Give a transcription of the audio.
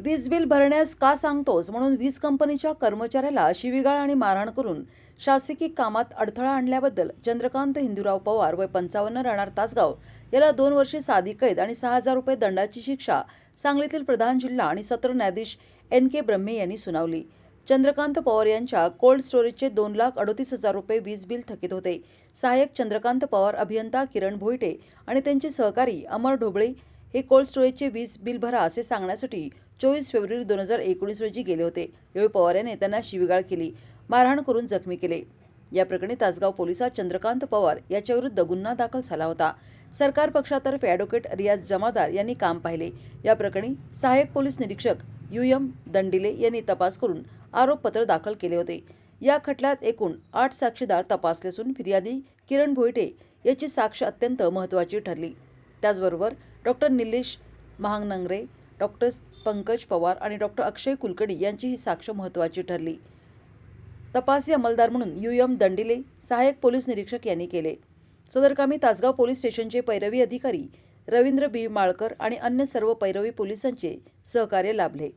वीज बिल भरण्यास का सांगतोस म्हणून वीज कंपनीच्या कर्मचाऱ्याला शिवीगाळ आणि मारहाण करून शासकीय कामात अडथळा आणल्याबद्दल चंद्रकांत हिंदूराव पवार वय पंचावन्न राहणार तासगाव याला दोन वर्षे साधी कैद आणि सहा हजार रुपये दंडाची शिक्षा सांगलीतील प्रधान जिल्हा आणि सत्र न्यायाधीश एन के ब्रह्मे यांनी सुनावली. चंद्रकांत पवार यांच्या कोल्ड स्टोरेजचे दोन लाख अडोतीस हजार रुपये वीज बिल थकीत होते. सहाय्यक चंद्रकांत पवार अभियंता किरण भोईटे आणि त्यांचे सहकारी अमर ढोबळे हे कोल्ड स्टोरेजचे वीज बिल भरा असे सांगण्यासाठी चोवीस फेब्रुवारी दोन हजार एकोणीस रोजी गेले होते. यावेळी पवार यांनी त्यांना शिवीगाळ केली मारहाण करून जखमी केले. या प्रकरणी तासगाव पोलिसात चंद्रकांत पवार याच्याविरुद्ध गुन्हा दाखल झाला होता. सरकार पक्षातर्फे ॲडव्होकेट रियाज जमादार यांनी काम पाहिले. या प्रकरणी सहाय्यक पोलीस निरीक्षक यू एम दंडिले यांनी तपास करून आरोपपत्र दाखल केले होते. या खटल्यात एकूण आठ साक्षीदार तपासले असून फिर्यादी किरण भोईटे याची साक्ष अत्यंत महत्त्वाची ठरली. त्याचबरोबर डॉक्टर निलेश महांगनंगरे डॉक्टर पंकज पवार आणि डॉक्टर अक्षय कुलकर्णी यांची ही साक्ष महत्त्वाची ठरली. तपासी अंमलदार म्हणून यू. एम दंडिले सहाय्यक पोलीस निरीक्षक यांनी केले. सदरकामी तासगाव पोलीस स्टेशनचे पैरवी अधिकारी रवींद्र बी. माळकर आणि अन्य सर्व पैरवी पोलिसांचे सहकार्य लाभले.